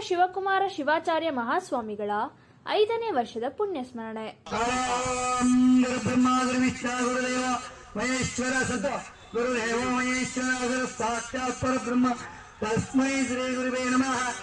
ಶಿವಕುಮಾರ ಶಿವಾಚಾರ್ಯ ಮಹಾಸ್ವಾಮಿಗಳ ಐದನೇ ವರ್ಷದ ಪುಣ್ಯಸ್ಮರಣೆ. ಸ್ಮರಣೆ ಬ್ರಹ್ಮ ಗುರು ವಿಷ್ಣು ಗುರುದೇವ, ಮಹೇಶ್ವರ ಸತ ಗುರುದೇವ ಮಹೇಶ್ವರ, ಗುರು ಸಾಕ್ಷಾತ್ ಪರಬ್ರಹ್ಮ. ತಸ್ಮೈ ಶ್ರೀ ಗುರುವೇ ನಮಃ.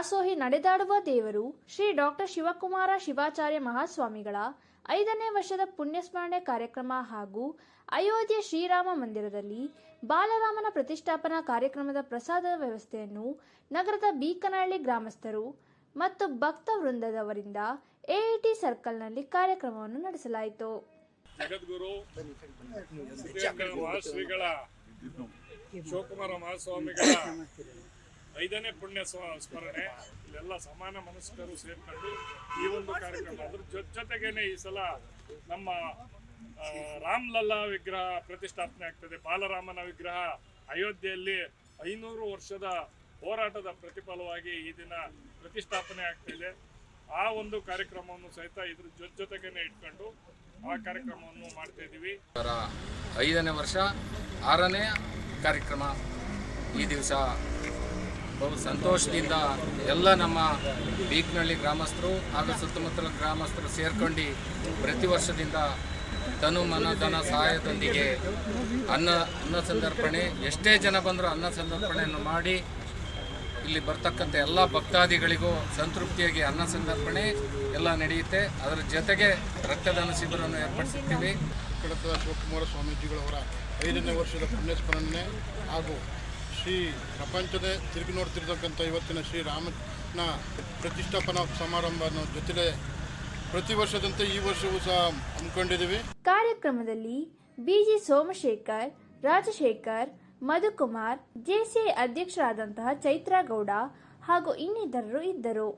ದಾಸೋಹಿ ನಡೆದಾಡುವ ದೇವರು ಶ್ರೀ ಡಾಕ್ಟರ್ ಶಿವಕುಮಾರ ಶಿವಾಚಾರ್ಯ ಮಹಾಸ್ವಾಮಿಗಳ ಐದನೇ ವರ್ಷದ ಪುಣ್ಯಸ್ಮರಣೆ ಕಾರ್ಯಕ್ರಮ ಹಾಗೂ ಅಯೋಧ್ಯೆ ಶ್ರೀರಾಮ ಮಂದಿರದಲ್ಲಿ ಬಾಲರಾಮನ ಪ್ರತಿಷ್ಠಾಪನಾ ಕಾರ್ಯಕ್ರಮದ ಪ್ರಸಾದ ವ್ಯವಸ್ಥೆಯನ್ನು ನಗರದ ಬೀಕನಹಳ್ಳಿ ಗ್ರಾಮಸ್ಥರು ಮತ್ತು ಭಕ್ತ ವೃಂದದವರಿಂದ ಎಐಟಿ ಸರ್ಕಲ್ನಲ್ಲಿ ಕಾರ್ಯಕ್ರಮವನ್ನು ನಡೆಸಲಾಯಿತು. ಜಗದ್ಗುರು ಶಿವಕುಮಾರ ಮಹಾಸ್ವಾಮಿಗಳ ಐದನೇ ಪುಣ್ಯ ಸ್ಮರಣೆ. ಇಲ್ಲೆಲ್ಲ ಸಮಾನ ಮನಸ್ಕರು ಸೇರ್ಕೊಂಡು ಈ ಒಂದು ಕಾರ್ಯಕ್ರಮ ಅದ್ರ ಜೊತೆಗೇನೆ ಈ ಸಲ ನಮ್ಮ ರಾಮ್ಲಲ್ಲಾ ರಾಮ್ ಲಲ್ಲಾ ವಿಗ್ರಹ ಪ್ರತಿಷ್ಠಾಪನೆ ಆಗ್ತದೆ. ಬಾಲರಾಮನ ವಿಗ್ರಹ ಅಯೋಧ್ಯೆಯಲ್ಲಿ ಐನೂರು ವರ್ಷದ ಹೋರಾಟದ ಪ್ರತಿಫಲವಾಗಿ ಈ ದಿನ ಪ್ರತಿಷ್ಠಾಪನೆ ಆಗ್ತಿದೆ ಆ ಒಂದು ಕಾರ್ಯಕ್ರಮವನ್ನು ಸಹಿತ ಇದ್ರ ಜೊತೆ ಜೊತೆಗೇನೆ ಇಟ್ಕೊಂಡು ಆ ಕಾರ್ಯಕ್ರಮವನ್ನು ಮಾಡ್ತಾ ಇದ್ದೀವಿ ಐದನೇ ವರ್ಷ, ಆರನೇ ಕಾರ್ಯಕ್ರಮ ಈ ದಿವಸ ಬಹು ಸಂತೋಷದಿಂದ ಎಲ್ಲ ನಮ್ಮ ಬೀಕ್ನಳ್ಳಿ ಗ್ರಾಮಸ್ಥರು ಹಾಗೂ ಸುತ್ತಮುತ್ತಲ ಗ್ರಾಮಸ್ಥರು ಸೇರ್ಕೊಂಡು ಪ್ರತಿ ವರ್ಷದಿಂದ ಧನ ಸಹಾಯದೊಂದಿಗೆ ಅನ್ನ ಅನ್ನ ಸಂದರ್ಪಣೆ, ಎಷ್ಟೇ ಜನ ಬಂದರೂ ಅನ್ನ ಸಂದರ್ಪಣೆಯನ್ನು ಮಾಡಿ ಇಲ್ಲಿ ಬರ್ತಕ್ಕಂಥ ಎಲ್ಲ ಭಕ್ತಾದಿಗಳಿಗೂ ಸಂತೃಪ್ತಿಯಾಗಿ ಅನ್ನ ಸಂದರ್ಪಣೆ ಎಲ್ಲ ನಡೆಯುತ್ತೆ. ಅದರ ಜೊತೆಗೆ ರಕ್ತದಾನ ಶಿಬಿರವನ್ನು ಏರ್ಪಡಿಸಿರ್ತೀವಿ. ಕಡತ ಶಿವಕುಮಾರ ಸ್ವಾಮೀಜಿಗಳವರ ಐದನೇ ವರ್ಷದ ಪುಣ್ಯಸ್ಮರಣೆ ಹಾಗೂ ಶ್ರೀ ಪ್ರಪಂಚದ ತಿರುಗಿ ನೋಡ್ತಿರ್ತಕ್ಕಂಥ ಇವತ್ತಿನ ಶ್ರೀರಾಮನ ಪ್ರತಿಷ್ಠಾಪನಾ ಸಮಾರಂಭ ಜೊತೆಲೆ ಪ್ರತಿ ವರ್ಷದಂತೆ ಈ ವರ್ಷವೂ ಸಹ ಹಮ್ಮಿಕೊಂಡಿದ್ದೀವಿ. ಕಾರ್ಯಕ್ರಮದಲ್ಲಿ ಬಿಜಿ ಸೋಮಶೇಖರ್, ರಾಜಶೇಖರ್, ಮಧುಕುಮಾರ್ ಜೆಸಿಐ ಅಧ್ಯಕ್ಷರಾದಂತಹ ಚೈತ್ರಾ ಗೌಡ ಹಾಗೂ ಇನ್ನಿತರರು ಇದ್ದರು.